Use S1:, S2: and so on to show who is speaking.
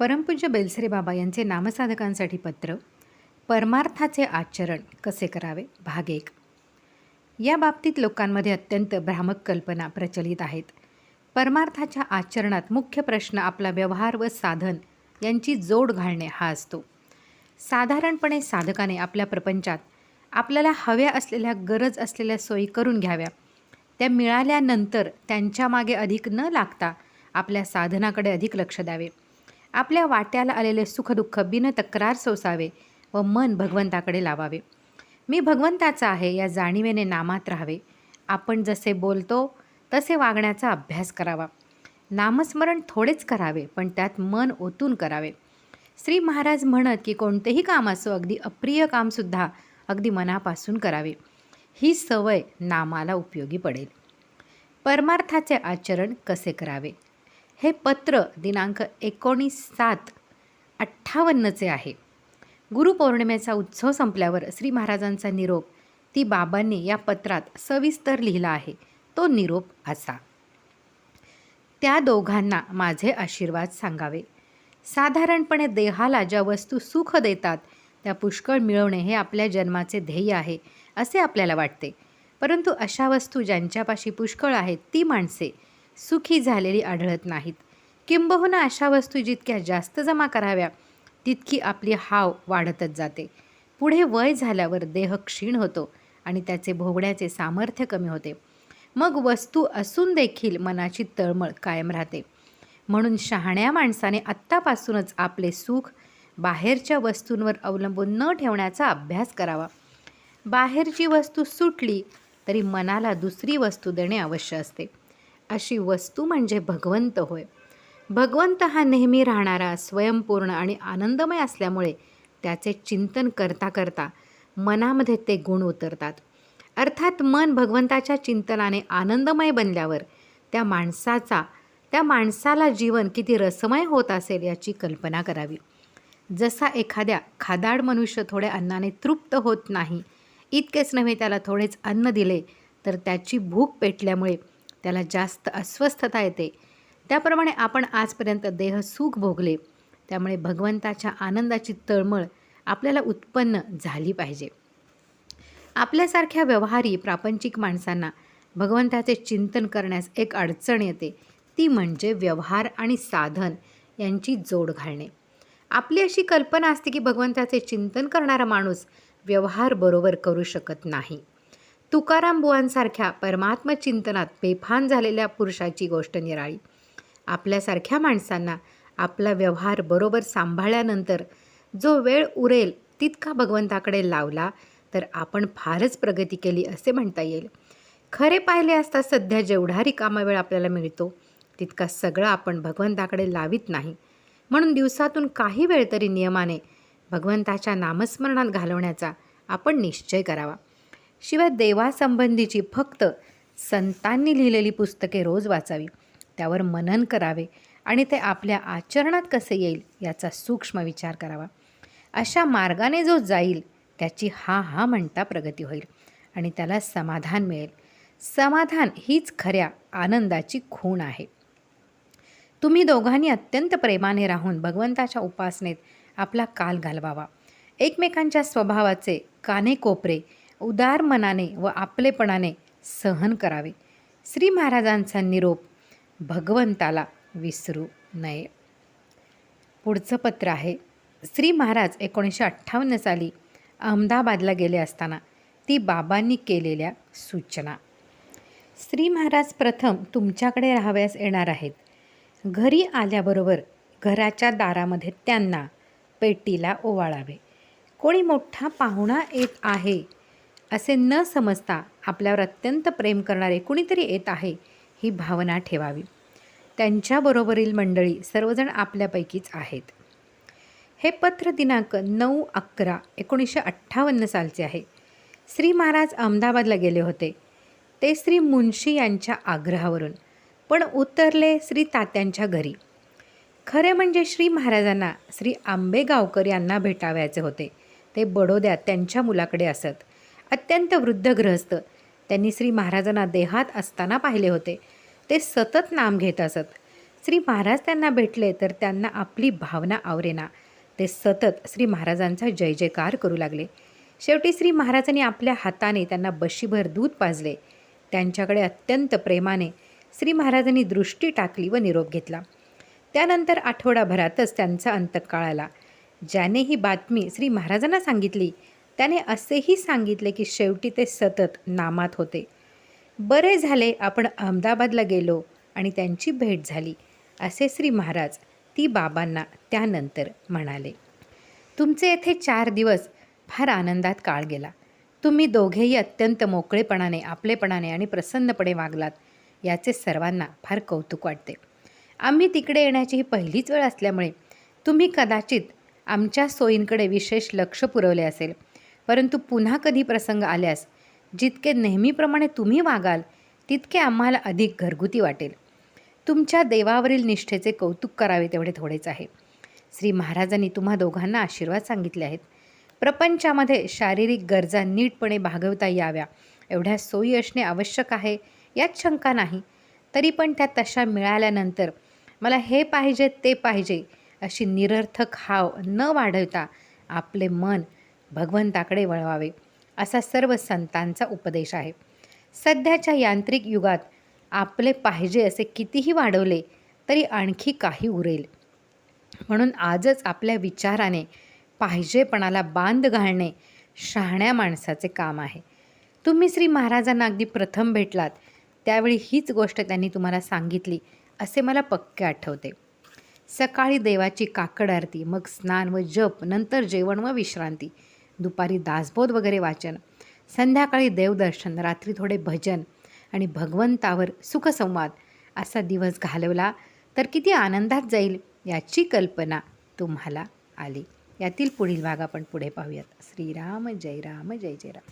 S1: परमपूज्य बेलसरे बाबा यांचे नामसाधकांसाठी पत्र परमार्थाचे आचरण कसे करावे? भाग एक. या बाबतीत लोकांमध्ये अत्यंत भ्रामक कल्पना प्रचलित आहेत. परमार्थाच्या आचरणात मुख्य प्रश्न आपला व्यवहार व साधन यांची जोड घालणे हा असतो. साधारणपणे साधकाने आपल्या प्रपंचात आपल्याला हव्या असलेल्या गरज असलेल्या सोयी करून घ्याव्या. त्या मिळाल्यानंतर त्यांच्या मागे अधिक न लागता आपल्या साधनाकडे अधिक लक्ष द्यावे. आपल्या वाट्याला आलेले सुखदुःख बिन तक्रार सोसावे व मन भगवंताकडे लावावे. मी भगवंताचा आहे या जाणीवेने नामात राहावे. आपण जसे बोलतो तसे वागण्याचा अभ्यास करावा. नामस्मरण थोडेच करावे पण त्यात मन ओतून करावे. श्री महाराज म्हणत की कोणतेही काम असो अगदी अप्रिय कामसुद्धा अगदी मनापासून करावे. ही सवय नामाला उपयोगी पडेल. परमार्थाचे आचरण कसे करावे? हे पत्र दिनांक एकोणीस सात अठ्ठावन्नचे आहे. गुरुपौर्णिमेचा उत्सव संपल्यावर श्री महाराजांचा निरोप ती बाबांनी या पत्रात सविस्तर लिहिला आहे. तो निरोप असा. त्या दोघांना माझे आशीर्वाद सांगावे. साधारणपणे देहाला ज्या वस्तू सुख देतात त्या पुष्कळ मिळवणे हे आपल्या जन्माचे ध्येय आहे असे आपल्याला वाटते. परंतु अशा वस्तू ज्यांच्यापाशी पुष्कळ आहेत ती माणसे सुखी झालेली आढळत नाहीत. किंबहुना अशा वस्तू जितक्या जास्त जमा कराव्या तितकी आपली हाव वाढतच जाते. पुढे वय झाल्यावर देह क्षीण होतो आणि त्याचे भोगण्याचे सामर्थ्य कमी होते. मग वस्तू असून देखील मनाची तळमळ कायम राहते. म्हणून शहाण्या माणसाने आत्तापासूनच आपले सुख बाहेरच्या वस्तूंवर अवलंबून न ठेवण्याचा अभ्यास करावा. बाहेरची वस्तू सुटली तरी मनाला दुसरी वस्तू देणे अवश्य असते. अशी वस्तू म्हणजे भगवंत होय. भगवंत हा नेहमी राहणारा स्वयंपूर्ण आणि आनंदमय असल्यामुळे त्याचे चिंतन करता करता मनामध्ये ते गुण उतरतात. अर्थात मन भगवंताच्या चिंतनाने आनंदमय बनल्यावर त्या माणसाचा त्या माणसाला जीवन किती रसमय होत असेल याची कल्पना करावी. जसा एखाद्या खादाड मनुष्य थोड्या अन्नाने तृप्त होत नाही इतकेच नव्हे त्याला थोडेच अन्न दिले तर त्याची भूक पेटल्यामुळे त्याला जास्त अस्वस्थता येते. त्याप्रमाणे आपण आजपर्यंत देह सुख भोगले. त्यामुळे भगवंताच्या आनंदाची तळमळ आपल्याला उत्पन्न झाली पाहिजे. आपल्यासारख्या व्यवहारी प्रापंचिक माणसांना भगवंताचे चिंतन करण्यास एक अडचण येते. ती म्हणजे व्यवहार आणि साधन यांची जोड घालणे. आपली अशी कल्पना असते की भगवंताचे चिंतन करणारा माणूस व्यवहार बरोबर करू शकत नाही. तुकाराम बुवांसारख्या परमात्म चिंतनात बेफान झालेल्या पुरुषाची गोष्ट निराळी. आपल्यासारख्या माणसांना आपला व्यवहार बरोबर सांभाळल्यानंतर जो वेळ उरेल तितका भगवंताकडे लावला तर आपण फारच प्रगती केली असे म्हणता येईल. खरे पाहिले असता सध्या जेवढा रिकामा वेळ आपल्याला मिळतो तितका सगळा आपण भगवंताकडे लावित नाही. म्हणून दिवसातून काही वेळ तरी नियमाने भगवंताच्या नामस्मरणात घालवण्याचा आपण निश्चय करावा. शिवाय देवासंबंधीची फक्त संतांनी लिहिलेली पुस्तके रोज वाचावी. त्यावर मनन करावे आणि ते आपल्या आचरणात कसे येईल याचा सूक्ष्म विचार करावा. अशा मार्गाने जो जाईल त्याची हा हा म्हणता प्रगती होईल आणि त्याला समाधान मिळेल. समाधान हीच खऱ्या आनंदाची खूण आहे. तुम्ही दोघांनी अत्यंत प्रेमाने राहून भगवंताच्या उपासनेत आपला काल घालवावा. एकमेकांच्या स्वभावाचे काने कोपरे उदार मनाने व आपलेपणाने सहन करावे. श्री महाराजांचा निरोप भगवंताला विसरू नये. पुढचं पत्र आहे. श्री महाराज एकोणीसशे अठ्ठावन्न साली अहमदाबादला गेले असताना ती बाबांनी केलेल्या सूचना. श्री महाराज प्रथम तुमच्याकडे राहाव्यास येणार आहेत. घरी आल्याबरोबर घराच्या दारामध्ये त्यांना पेटीला ओवाळावे. कोणी मोठा पाहुणा येत आहे असे न समजता आपल्यावर अत्यंत प्रेम करणारे कुणीतरी येत आहे ही भावना ठेवावी. त्यांच्याबरोबरील मंडळी सर्वजण आपल्यापैकीच आहेत. हे पत्र दिनांक नऊ अकरा एकोणीसशे अठ्ठावन्न सालचे आहे. श्री महाराज अहमदाबादला गेले होते. ते श्री मुन्शी यांच्या आग्रहावरून पण उतरले श्री तात्यांच्या घरी. खरे म्हणजे श्री महाराजांना श्री आंबेगावकर यांना भेटावयाचे होते. ते बडोद्यात त्यांच्या मुलाकडे असत. अत्यंत वृद्ध गृहस्थ त्यांनी श्री महाराजांना देहात असताना पाहिले होते. ते सतत नाम घेत असत. श्री महाराज त्यांना भेटले तर त्यांना आपली भावना आवरेना. ते सतत श्री महाराजांचा जय जयकार करू लागले. शेवटी श्री महाराजांनी आपल्या हाताने त्यांना बशीभर दूध पाजले. त्यांच्याकडे अत्यंत प्रेमाने श्री महाराजांनी दृष्टी टाकली व निरोप घेतला. त्यानंतर आठवडाभरातच त्यांचा अंतकाळ आला. ज्याने ही बातमी श्री महाराजांना सांगितली त्याने असेही सांगितले की शेवटी ते सतत नामात होते. बरे झाले आपण अहमदाबादला गेलो आणि त्यांची भेट झाली असे श्री महाराज ती बाबांना त्यानंतर म्हणाले. तुमचे येथे चार दिवस फार आनंदात काळ गेला. तुम्ही दोघेही अत्यंत मोकळेपणाने आपलेपणाने आणि प्रसन्नपणे वागलात याचे सर्वांना फार कौतुक वाटते. आम्ही तिकडे येण्याची ही पहिलीच वेळ असल्यामुळे तुम्ही कदाचित आमच्या सोयींकडे विशेष लक्ष पुरवले असेल. परंतु पुन्हा कधी प्रसंग आल्यास जितके नेहमीप्रमाणे तुम्ही वागाल तितके आम्हाला अधिक घरगुती वाटेल. तुमच्या देवावरील निष्ठेचे कौतुक करावे तेवढे थोडेच आहे. श्री महाराजांनी तुम्हा दोघांना आशीर्वाद सांगितले आहेत. प्रपंचामध्ये शारीरिक गरजा नीटपणे भागवता याव्या एवढ्या सोयी असणे आवश्यक आहे यात शंका नाही. तरी पण त्या तशा मिळाल्यानंतर मला हे पाहिजे ते पाहिजे अशी निरर्थक हाव न वाढवता आपले मन भगवंताकडे वळवावे असा सर्व संतांचा उपदेश आहे. सध्याच्या यांत्रिक युगात आपले पाहिजे असे कितीही वाढवले तरी आणखी काही उरेल. म्हणून आजच आपल्या विचाराने पाहिजेपणाला बांध घालणे शहाण्या माणसाचे काम आहे. तुम्ही श्री महाराजांना अगदी प्रथम भेटलात त्यावेळी हीच गोष्ट त्यांनी तुम्हाला सांगितली असे मला पक्के आठवते. सकाळी देवाची काकड आरती मग स्नान व जप नंतर जेवण व विश्रांती. दुपारी दासबोध वगैरे वाचन संध्याकाळी देवदर्शन रात्री थोडे भजन आणि भगवंतावर सुखसंवाद असा दिवस घालवला तर किती आनंदात जाईल याची कल्पना तुम्हाला आली. यातील पुढील भाग आपण पुढे पाहूयात. श्रीराम जय राम जय जय राम.